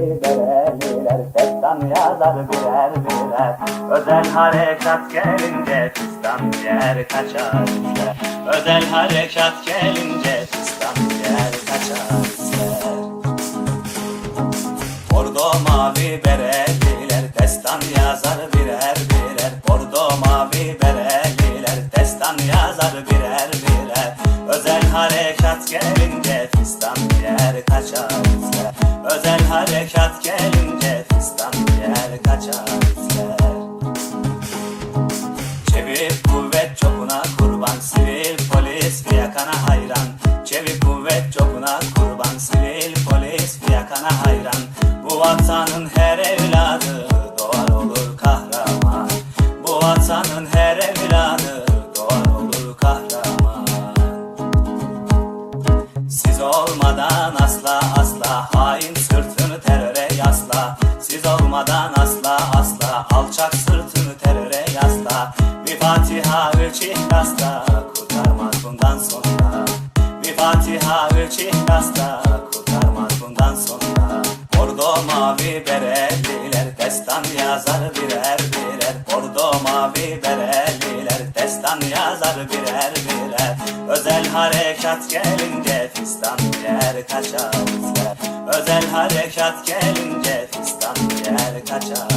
mavi bereliler Destan yazar birer birer. Özel harekat gelince Fistan yer kaçar Özel harekat gelince Fistan yer kaçar ister. Mavi bereliler Destan yazar birer birer. Bordo mavi bereliler Destan yazar birer birer. Özel harekat gelince Fistan yer kaçar Özel harekat gelince Fistan yer kaçar ister Çevik kuvvet çokuna kurban Sivil polis fiyakana hayran. Çevik kuvvet çokuna kurban Sivil polis fiyakana hayran. Bu vatanın her evladı Doğar olur kahraman. Bu vatanın her evladı Doğar olur kahraman. Siz olmadan asla Siz olmadan asla asla alçak sırtını teröre yasla. Bir Fatiha üç ihlasla kurtarmaz bundan sonra. Bir Fatiha üç ihlasla kurtarmaz bundan sonra. Bordo mavi bereliler destan yazar birer birer. Bordo mavi bereliler destan yazar birer birer. Özel harekat gelince fistan yer kaçar Özel harekat gelince fistan yer kaçar izler